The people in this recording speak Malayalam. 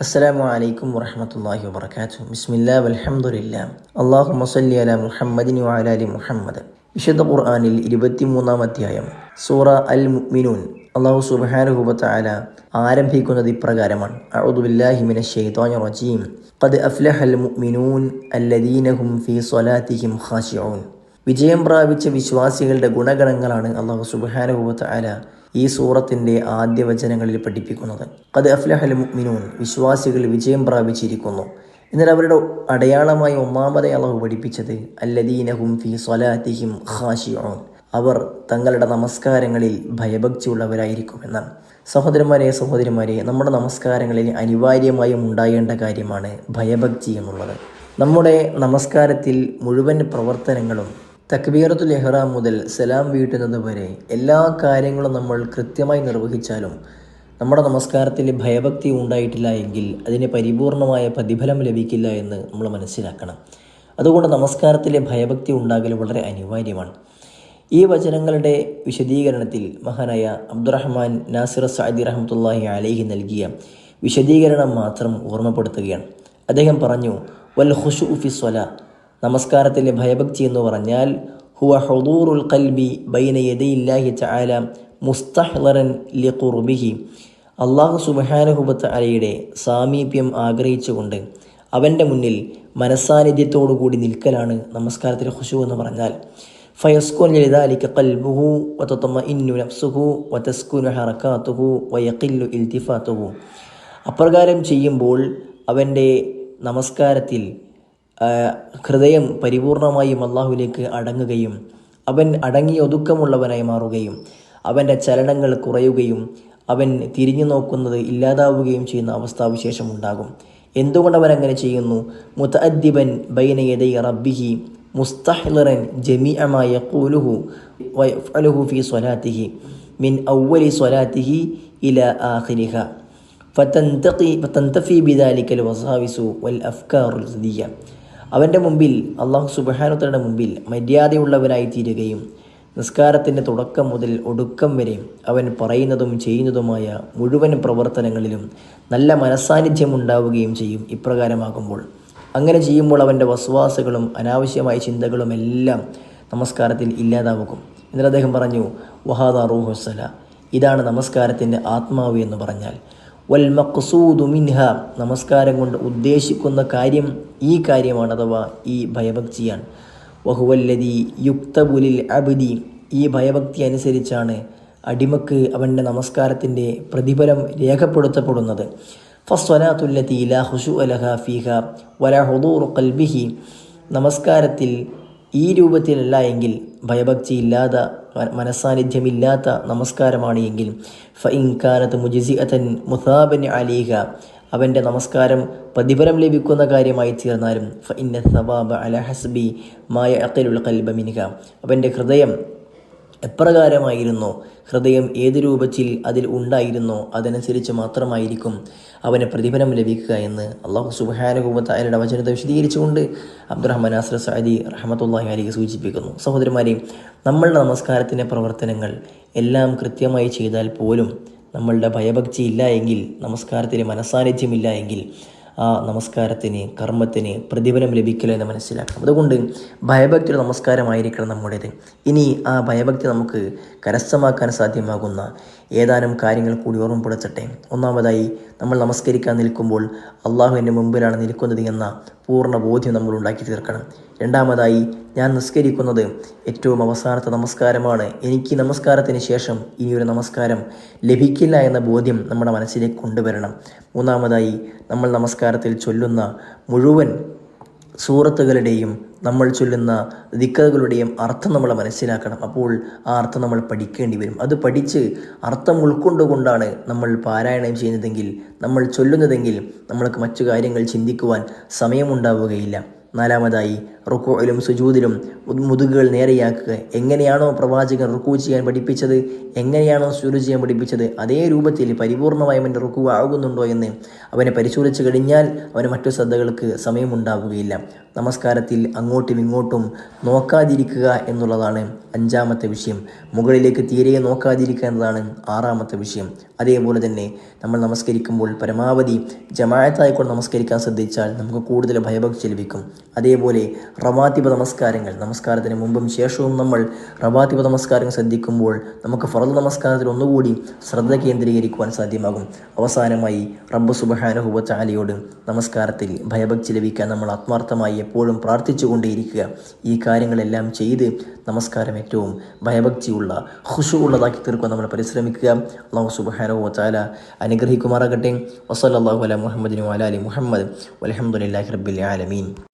السلام عليكم ورحمة الله وبركاته بسم الله والحمد لله اللهم صل على محمد وعلى آل محمد വിശുദ്ധ ഖുർആാനിൽ ഇരുപത്തിമൂന്നാം അധ്യായം സൂറ അൽ മുഅ്മിനൂൻ അള്ളാഹു സുബ്ഹാനഹുബത്തആല ആരംഭിക്കുന്നത് ഇപ്രകാരമാണ് അഊദു ബില്ലാഹി മിനശ് ശൈത്വാനിർ റജീം ഖദ് അഫ്ലഹൽ മുഅ്മിനൂൻ അല്ലദീന ഹും ഫീ സ്വലാത്തിഹിം ഖാശിഊൻ വിജയം പ്രാപിച്ച വിശ്വാസികളുടെ ഗുണഗണങ്ങളാണ് അള്ളാഹു സുബ്ഹാനഹുബത്തആല ഈ സൂറത്തിന്റെ ആദ്യ വചനങ്ങളിൽ പഠിപ്പിക്കുന്നത്. അത് അഫ്ലഹൽ മുഅ്മിനൂൻ വിശ്വാസികൾ വിജയം പ്രാപിച്ചിരിക്കുന്നു. എന്നാൽ അവരുടെ അടയാളമായി ഒന്നാമതെ അള്ളാഹു പഠിപ്പിച്ചത് അല്ലദീനഹും ഫി സ്വലാത്തിഹിം ഖാശിഊൻ അവർ തങ്ങളുടെ നമസ്കാരങ്ങളിൽ ഭയഭക്തിയുള്ളവരായിരിക്കുമെന്നാണ്. സഹോദരന്മാരെ സഹോദരിമാരെ നമ്മുടെ നമസ്കാരങ്ങളിൽ അനിവാര്യമായും ഉണ്ടാകേണ്ട കാര്യമാണ് ഭയഭക്തി എന്നുള്ളത്. നമ്മുടെ നമസ്കാരത്തിൽ മുഴുവൻ പ്രവർത്തനങ്ങളും തക്ബീറത്തുൽ എഹ്റാം മുതൽ സലാം വീട്ടുന്നത് വരെ എല്ലാ കാര്യങ്ങളും നമ്മൾ കൃത്യമായി നിർവഹിച്ചാലും നമ്മുടെ നമസ്കാരത്തിൽ ഭയഭക്തി ഉണ്ടായിട്ടില്ല എങ്കിൽ അതിന് പരിപൂർണമായ പ്രതിഫലം ലഭിക്കില്ല എന്ന് നമ്മൾ മനസ്സിലാക്കണം. അതുകൊണ്ട് നമസ്കാരത്തിലെ ഭയഭക്തി ഉണ്ടാകൽ വളരെ അനിവാര്യമാണ്. ഈ വചനങ്ങളുടെ വിശദീകരണത്തിൽ മഹാനായ അബ്ദുറഹ്മാൻ നാസിർ സാദി റഹമത്തുല്ലാഹി അലൈഹി നൽകിയ വിശദീകരണം മാത്രം ഓർമ്മപ്പെടുത്തുകയാണ്. അദ്ദേഹം പറഞ്ഞു വൽ ഹുഷു ഫി സ്വല നമസ്കാരത്തിലെ ഭയഭക്തി എന്ന് പറഞ്ഞാൽ ഹുവ ഹുദൂറുൽ കൽബി ബൈന യദയില്ലാഹി തആല മുസ്തഹ്ലറൻ ലിഖുർബിഹി. അള്ളാഹു സുബഹാനുഹുബത്ത് അലയുടെ സാമീപ്യം ആഗ്രഹിച്ചുകൊണ്ട് അവന്റെ മുന്നിൽ മനസ്സാന്നിധ്യത്തോടു കൂടി നിൽക്കലാണ് നമസ്കാരത്തിലെ ഖുശു എന്ന് പറഞ്ഞാൽ. ഫയസ്കുൻ ലളിതാലിക്ക കൽബുഹു വതത്തമ ഇന്നു നഫ്സുഹു വതസ്കുനു ഹറക്കാത്തുഹു വയക്കില്ലു ഇൽത്തിഫാത്തുഹു അപ്രകാരം ചെയ്യുമ്പോൾ അവന്റെ നമസ്കാരത്തിൽ ഹൃദയം പരിപൂർണമായും അള്ളാഹുവിലേക്ക് അടങ്ങുകയും അവൻ അടങ്ങി ഒതുക്കമുള്ളവനായി മാറുകയും അവന്റെ ചലനങ്ങൾ കുറയുകയും അവൻ തിരിഞ്ഞു നോക്കുന്നത് ഇല്ലാതാവുകയും ചെയ്യുന്ന അവസ്ഥാവിശേഷം ഉണ്ടാകും. എന്തുകൊണ്ട് അവൻ അങ്ങനെ ചെയ്യുന്നു? മുത്തഅദ്ദിബൻ ബൈന യദൈ റബ്ബിഹി മുസ്തഹ്ലറൻ ജമീഅമായ യഖൂലുഹു വയഫ്അലുഹു ഫി സ്വലാത്തിഹി മിൻ ഔവലി സ്വലാത്തിഹി ഇല ആഖിരിഹ. ഫതന്തഫി ബിദാലിക്കൽ വസാവിസു വൽ അഫ്കാറുൽ സദിയ അവന്റെ മുമ്പിൽ അള്ളാഹു സുബഹാനുത്തലയുടെ മുമ്പിൽ മര്യാദയുള്ളവനായി തീരുകയും നിസ്കാരത്തിന്റെ തുടക്കം മുതൽ ഒടുക്കം വരെ അവൻ പറയുന്നതും ചെയ്യുന്നതുമായ മുഴുവൻ പ്രവർത്തനങ്ങളിലും നല്ല മനസ്സാന്നിധ്യം ഉണ്ടാവുകയും ചെയ്യും ഇപ്രകാരമാകുമ്പോൾ. അങ്ങനെ ചെയ്യുമ്പോൾ അവന്റെ വസ്വാസുകളും അനാവശ്യമായ ചിന്തകളും എല്ലാം നമസ്കാരത്തിൽ ഇല്ലാതാവുകും എന്നിട്ട് അദ്ദേഹം പറഞ്ഞു വഹാദ റൂഹുസല ഇതാണ് നമസ്കാരത്തിന്റെ ആത്മാവ് എന്ന് പറഞ്ഞാൽ. വൽ മിൻഹ നമസ്കാരം കൊണ്ട് ഉദ്ദേശിക്കുന്ന കാര്യം ഈ കാര്യമാണ് അഥവാ ഈ ഭയഭക്തിയാണ്. വഹുവല്ലതി യുക്തബുലിൽ അബിദി ഈ ഭയഭക്തി അനുസരിച്ചാണ് അടിമക്ക് അവന്റെ നമസ്കാരത്തിന്റെ പ്രതിഫലം രേഖപ്പെടുത്തപ്പെടുന്നത്. ഫസ്വലാത്തുല്ലത്തി ലാ ഹുഷു അലഹ ഫീഹ വല ഹുദൂർ കൽബിഹി നമസ്കാരത്തിൽ ഈ രൂപത്തിലല്ല എങ്കിൽ ഭയഭക്തി ഇല്ലാത്ത മനസ്സാന്നിധ്യമില്ലാത്ത നമസ്കാരമാണ് എങ്കിൽ. ഫൈൻകാനത്ത് മുജിസി അതൻ മുസാബൻ അലീഹ. അവന്റെ നമസ്കാരം പ്രതിഫലം ലഭിക്കുന്ന കാര്യമായി തീർന്നാലും ഫഇന്ന സവാബ് അല ഹസ്ബി മായ അഖലുൽ കൽബ മിൻഹ. അവന്റെ ഹൃദയം എപ്രകാരമായിരുന്നോ? ഹൃദയം ഏത് രൂപത്തിൽ അതിൽ ഉണ്ടായിരുന്നോ അതനുസരിച്ച് മാത്രമായിരിക്കും അവന് പ്രതിഫലം ലഭിക്കുക എന്ന് അള്ളാഹു സുബാനുഭൂമത്ത് അയാളുടെ വചനത്തെ വിശദീകരിച്ചുകൊണ്ട് അബ്ദുറഹ്മാൻ അസ്ര സഅദി റഹമത്തുല്ലാഹി അലിക്ക് സൂചിപ്പിക്കുന്നു. സഹോദരന്മാരെ നമ്മളുടെ നമസ്കാരത്തിന്റെ പ്രവർത്തനങ്ങൾ എല്ലാം കൃത്യമായി ചെയ്താൽ പോലും നമ്മളുടെ ഭയഭക്തി ഇല്ല എങ്കിൽ നമസ്കാരത്തിന് മനസാന്നിധ്യമില്ല എങ്കിൽ ആ നമസ്കാരത്തിന് കർമ്മത്തിന് പ്രതിഫലം ലഭിക്കില്ല എന്ന് മനസ്സിലാക്കണം അതുകൊണ്ട് ഭയഭക്തി ഒരു നമസ്കാരമായിരിക്കണം നമ്മുടേത്. ഇനി ആ ഭയഭക്തി നമുക്ക് കരസ്ഥമാക്കാൻ സാധ്യമാകുന്ന ഏതാനും കാര്യങ്ങൾ കൂടി ഓർമ്മപ്പെടുത്തട്ടെ ഒന്നാമതായി നമ്മൾ നമസ്കരിക്കാൻ നിൽക്കുമ്പോൾ അള്ളാഹുവിന്റെ മുമ്പിലാണ് നിൽക്കുന്നത് എന്ന പൂർണ ബോധ്യം നമ്മൾ ഉണ്ടാക്കി തീർക്കണം. രണ്ടാമതായി ഞാൻ നിസ്കരിക്കുന്നത് ഏറ്റവും അവസാനത്തെ നമസ്കാരമാണ്. എനിക്ക് നമസ്കാരത്തിന് ശേഷം ഇനിയൊരു നമസ്കാരം ലഭിക്കില്ല എന്ന ബോധ്യം നമ്മുടെ മനസ്സിലേക്ക് കൊണ്ടുവരണം. മൂന്നാമതായി നമ്മൾ നമസ്കാരത്തിൽ ചൊല്ലുന്ന മുഴുവൻ സൂറത്തുകളുടെയും നമ്മൾ ചൊല്ലുന്ന ദിക്കകളുടെയും അർത്ഥം നമ്മൾ മനസ്സിലാക്കണം. അപ്പോൾ ആ അർത്ഥം നമ്മൾ പഠിക്കേണ്ടി വരും. അത് പഠിച്ച് അർത്ഥം ഉൾക്കൊണ്ടുകൊണ്ടാണ് നമ്മൾ പാരായണം ചെയ്യുന്നതെങ്കിൽ നമ്മൾ ചൊല്ലുന്നതെങ്കിൽ നമ്മൾക്ക് മറ്റു കാര്യങ്ങൾ ചിന്തിക്കുവാൻ സമയമുണ്ടാവുകയില്ല. നാലാമതായി റുക്കുയിലും സുജൂദിലും മുതുകുകൾ നേരെയാക്കുക. എങ്ങനെയാണോ പ്രവാചകൻ റുക്കു ചെയ്യാൻ പഠിപ്പിച്ചത്? എങ്ങനെയാണോ സുരു ചെയ്യാൻ പഠിപ്പിച്ചത്? അതേ രൂപത്തിൽ പരിപൂർണമായും എന്റെ റുക്കു ആകുന്നുണ്ടോ എന്ന് അവനെ പരിശോധിച്ച് കഴിഞ്ഞാൽ അവന് മറ്റു ശ്രദ്ധകൾക്ക് സമയമുണ്ടാവുകയില്ല. നമസ്കാരത്തിൽ അങ്ങോട്ടും ഇങ്ങോട്ടും നോക്കാതിരിക്കുക എന്നുള്ളതാണ് അഞ്ചാമത്തെ വിഷയം. മുകളിലേക്ക് തീരെ നോക്കാതിരിക്കുക എന്നതാണ് ആറാമത്തെ വിഷയം. അതേപോലെ തന്നെ നമ്മൾ നമസ്കരിക്കുമ്പോൾ പരമാവധി ജമായത്തായിക്കൊണ്ട് നമസ്കരിക്കാൻ ശ്രദ്ധിച്ചാൽ നമുക്ക് കൂടുതൽ ഭയഭക്തി ലഭിക്കും. അതേപോലെ റവാത്തിബ നമസ്കാരങ്ങൾ. നമസ്കാരത്തിന് മുമ്പും ശേഷവും നമ്മൾ റവാത്തിബ നമസ്കാരം ശ്രദ്ധിക്കുമ്പോൾ നമുക്ക് ഫറദ് നമസ്കാരത്തിൽ ഒന്നുകൂടി ശ്രദ്ധ കേന്ദ്രീകരിക്കുവാൻ സാധ്യമാകും. അവസാനമായി റബ്ബ് സുബഹാനുഹുബ ചാലിയോട് നമസ്കാരത്തിൽ ഭയഭക്തി ലഭിക്കാൻ നമ്മൾ ആത്മാർത്ഥമായി എപ്പോഴും പ്രാർത്ഥിച്ചുകൊണ്ടേയിരിക്കുക ഈ കാര്യങ്ങളെല്ലാം ചെയ്ത് നമസ്കാരം ഏറ്റവും ഭയഭക്തിയുള്ള ഹുഷു ഉള്ളതാക്കി തീർക്കാൻ നമ്മൾ പരിശ്രമിക്കുക. അള്ളാഹു സുബഹാനുഹുബ ചാല അനുഗ്രഹിക്കുമാറാകട്ടെ. വസല്ലാഹു അല മുഹമ്മദിനു അലാലി മുഹമ്മദ്. വലഹമുല്ലാഹി റബ്ബിൽ ആലമീൻ.